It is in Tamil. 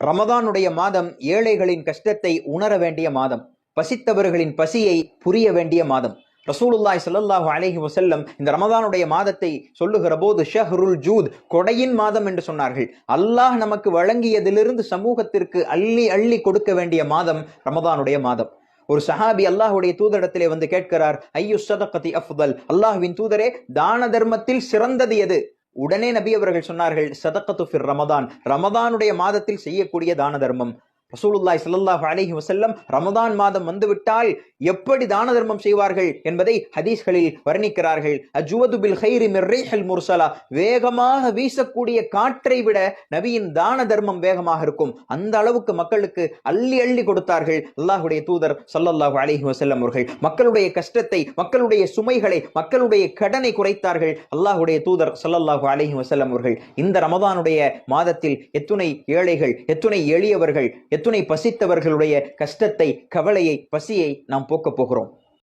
ரமதானுடைய மாதம் ஏழைகளின் கஷ்டத்தை உணர வேண்டிய மாதம் பசித்தவர்களின் பசியை புரிய வேண்டிய மாதம். ரசூலுல்லாய் சல்லாஹூ அலஹி வசல்லம் இந்த ரமதானுடைய மாதத்தை சொல்லுகிற போது ஷஹ்ருல் ஜூத் கொடையின் மாதம் என்று சொன்னார்கள். அல்லாஹ் நமக்கு வழங்கியதிலிருந்து சமூகத்திற்கு அள்ளி அள்ளி கொடுக்க வேண்டிய மாதம் ரமதானுடைய மாதம். ஒரு சஹாபி அல்லாஹ்வுடைய தூதரிடத்திலே வந்து கேட்கிறார் ஐயு சதகதி அஃதல்? அல்லாஹ்வின் தூதரே தான தர்மத்தில் சிறந்தது எது? உடனே நபி அவர்கள் சொன்னார்கள் சதக்கத்து ஃபிர் ரமதான். ரமதானுடைய மாதத்தில் செய்யக்கூடிய தான தர்மம். ரசூலுல்லாய் சல்லாஹ் அலஹி வசல்லம் ரமதான் மாதம் வந்துவிட்டால் எப்படி தான தர்மம் செய்வார்கள் என்பதை ஹதீஸ்களில் வர்ணிக்கிறார்கள். அஜுவது பில் ஹைரி மிர்ரேஹல் முர்சலா வேகமாக வீசக்கூடிய காற்றை விட நபியின் தான தர்மம் வேகமாக இருக்கும். அந்த அளவுக்கு மக்களுக்கு அள்ளி அள்ளி கொடுத்தார்கள் அல்லாஹுடைய தூதர் சல்லல்லாஹ் அலஹி வசல்லம் அவர்கள். மக்களுடைய கஷ்டத்தை மக்களுடைய சுமைகளை மக்களுடைய கடனை குறைத்தார்கள் அல்லாஹுடைய தூதர் சல்லல்லாஹு அலஹி வசல்லம் அவர்கள். இந்த ரமதானுடைய மாதத்தில் எத்துணை ஏழைகள் எத்துணை எளியவர்கள் எத்துணை பசித்தவர்களுடைய கஷ்டத்தை கவலையை பசியை நாம் போக்கப் போகிறோம்.